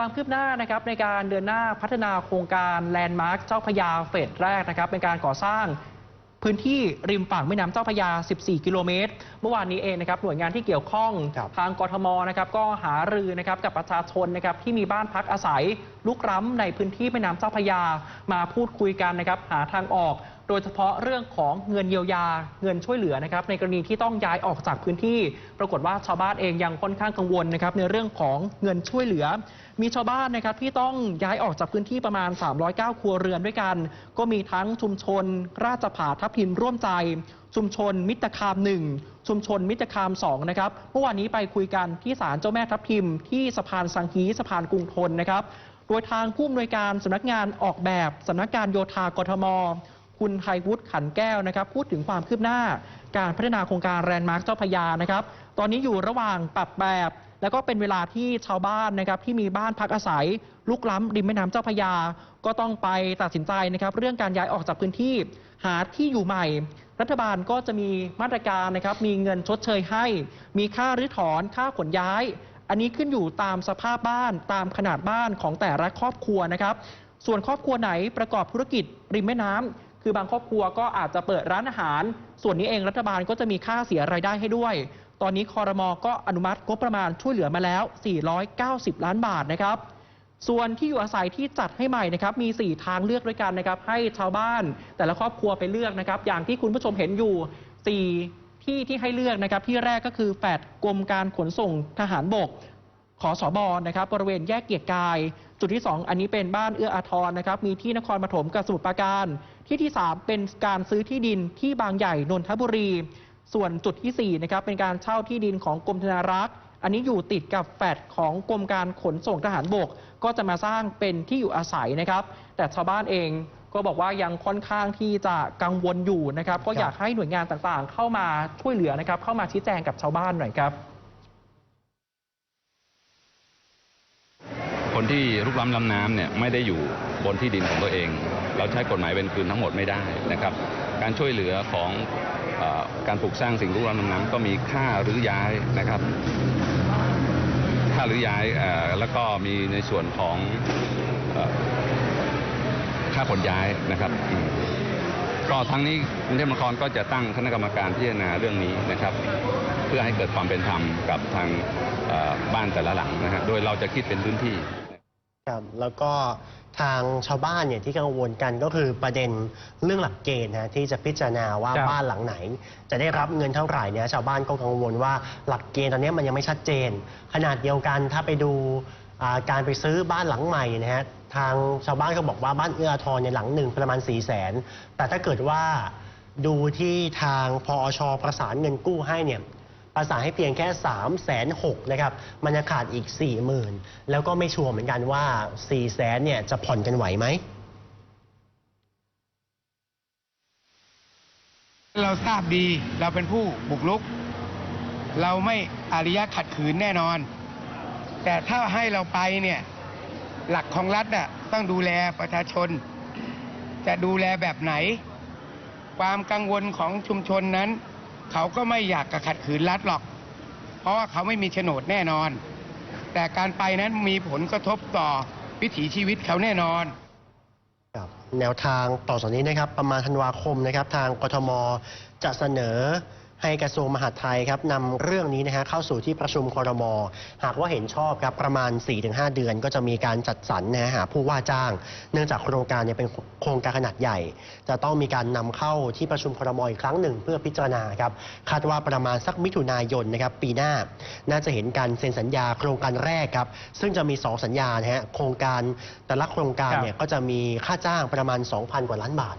ความคืบหน้านะครับในการเดินหน้าพัฒนาโครงการแลนด์มาร์คเจ้าพระยาเฟสแรกนะครับเป็นการก่อสร้างพื้นที่ริมฝั่งแม่น้ำเจ้าพระยา 14 กิโลเมตร เมื่อวานนี้เองนะครับหน่วยงานที่เกี่ยวข้องครับทางกทมนะครับก็หารือนะครับกับประชาชนนะครับที่มีบ้านพักอาศัย ลุกล้ำในพื้นที่แม่น้ำเจ้าพระยามาพูดคุยกันนะครับหาทางออก โดยเฉพาะเรื่องของเงินเยียวยาเงินช่วยเหลือนะครับในกรณีที่ต้องย้ายออกจากพื้นที่ ปรากฏว่าชาวบ้านเองยังค่อนข้างกังวลนะครับในเรื่องของเงินช่วยเหลือ มีชาวบ้านนะครับที่ต้องย้ายออกจากพื้นที่ประมาณ 309 ครัวเรือนด้วยกัน ก็มีทั้งชุมชน ราชผาทับทิมร่วมใจชุมชนมิตรคามหนึ่งชุมชนมิตรคามสองนะครับเมื่อวานนี้ไปคุยกันที่ศาลเจ้าแม่ทับทิมที่สะพานสังฮีสะพานกรุงทนนะครับ โดยทางผู้อำนวยการสำนักงานออกแบบสำนักการโยธากทม คุณไทยวุฒิขันแก้วนะครับ พูดถึงความคืบหน้าการพัฒนาโครงการแรนด์มาร์คเจ้าพระยานะครับ ตอนนี้อยู่ระหว่างปรับแบบ แล้วก็เป็นเวลาที่ชาวบ้านนะครับที่มีบ้านพักอาศัยลุกล้ำริมแม่น้ำเจ้าพระยา ก็ต้องไปตัดสินใจนะครับ เรื่องการย้ายออกจากพื้นที่หาที่อยู่ใหม่ รัฐบาลก็จะมีมาตรการนะครับ มีเงินชดเชยให้ มีค่ารื้อถอนค่าขนย้าย อันนี้ขึ้นอยู่ตามสภาพบ้านตามขนาดบ้านของแต่ละครอบครัวนะครับ ส่วนครอบครัวไหนประกอบธุรกิจริมแม่น้ำคือบางครอบครัวก็อาจจะเปิดร้านอาหาร ส่วนนี้เองรัฐบาลก็จะมีค่าเสียรายได้ให้ด้วย ตอนนี้คอรมอก็อนุมัติงบประมาณช่วยเหลือมาแล้ว 490 ล้านบาทนะครับส่วนที่อยู่อาศัยที่จัดให้ใหม่นะครับมี 4 ทางเลือกด้วยกันนะครับให้ชาวบ้านแต่ละครอบครัวไปเลือกนะครับ อย่างที่คุณผู้ชมเห็นอยู่ 4 ที่ที่ให้เลือกนะครับที่แรกก็คือแฟดกรมการขนส่งทหารบกขอสอบอนะครับบริเวณแยกเกียรติกาย จุดที่ 2 อันนี้เป็นบ้านเอื้ออาทรนะครับ มีที่นครปฐมกับสมุทรปราการ ที่ที่ 3 เป็นการซื้อที่ดินที่บางใหญ่นนทบุรี ส่วนจุดที่4นะครับเป็นการเช่าที่ดินของกรมธนารักษ์อันนี้อยู่ติดกับแฟดของกรมการขนส่งทหารบก ก็จะมาสร้างเป็นที่อยู่อาศัยนะครับ แต่ชาวบ้านเอง ก็บอกว่ายังค่อนข้างที่จะกังวลอยู่นะครับ ก็อยากให้หน่วยงานต่างๆ เข้ามาช่วยเหลือนะครับ เข้ามาชี้แจงกับชาวบ้านหน่อยครับ คนที่ลุกล้ำลำน้ำเนี่ยไม่ได้อยู่บนที่ดินของตัวเอง เราใช้กฎหมายเป็นคืนทั้งหมดไม่ได้นะครับ การช่วยเหลือของเออการปลูกสร้างสิ่งลุกล้ำลำน้ำก็มีค่ารื้อย้ายนะครับค่ารื้อย้ายเอ่อแล้วก็มีในส่วนของเอ่อ ค่าขนย้ายนะครับอืมก็ทั้งนี้กรุงเทพมหานครก็จะตั้งคณะกรรมการพิจารณาเรื่องนี้นะครับ เพื่อให้เกิดความเป็นธรรมกับทางเอ่อบ้านแต่ละหลังนะฮะโดยเราจะคิดเป็นพื้นที่ครับแล้วก็ทางชาวบ้านเนี่ยที่กังวลกันก็คือประเด็นเรื่องหลักเกณฑ์นะที่จะพิจารณาว่าครับบ้านหลังไหน จะได้รับเงินเท่าไหร่เนี่ยชาวบ้านก็กังวลว่าหลักเกณฑ์ตอนนี้มันยังไม่ชัดเจน ขนาดเดียวกันถ้าไปดูอ่า การไปซื้อบ้านหลังใหม่นะฮะทางชาวบ้านก็บอกว่าบ้านเอื้ออาทรเนี่ยหลังหนึ่งประมาณ4ี่แสนแต่ถ้าเกิดว่าดูที่ทางพอชประสานเงินกู้ให้เนี่ยประสานให้เพียงแค่3ามแสนหกนะครับ มันจะขาดอีก 4 0,000 แล้วก็ไม่ชัวร์เหมือนกันว่า 4 0 0แสนเนี่ยจะผ่อนกันไหวไหม เราทราบดีเราเป็นผู้บุกรุก เราไม่อารยะขัดขืนแน่นอน แต่ถ้าให้เราไปเนี่ยหลักของรัฐน่ะต้องดูแลประชาชน จะดูแลแบบไหน ความกังวลของชุมชนนั้น เขาก็ไม่อยากกระขัดขืนรัฐหรอก เพราะว่าเขาไม่มีโฉนดแน่นอน แต่การไปนั้นมีผลกระทบต่อวิถีชีวิตเขาแน่นอนแนวทางต่อจากนี้นะครับประมาณธันวาคมนะครับ ทางกทมจะเสนอ ให้กระทรวงมหาดไทยครับนำเรื่องนี้นะฮะเข้าสู่ที่ประชุมครมหากว่าเห็นชอบครับประมาณ 4-5 เดือน ก็จะมีการจัดสรรนะฮะหาผู้ว่าจ้าง เนื่องจากโครงการเนี่ยเป็นโครงการขนาดใหญ่ จะต้องมีการนำเข้าที่ประชุมครมอีกครั้งหนึ่ง เพื่อพิจารณาครับคาดว่าประมาณสักมิถุนายนนะครับปีหน้า น่าจะเห็นการเซ็นสัญญาโครงการแรกครับซึ่งจะมี 2 สัญญานะฮะโครงการแต่ละโครงการเนี่ยก็จะมีค่าจ้างประมาณ 2,000 กว่าล้านบาท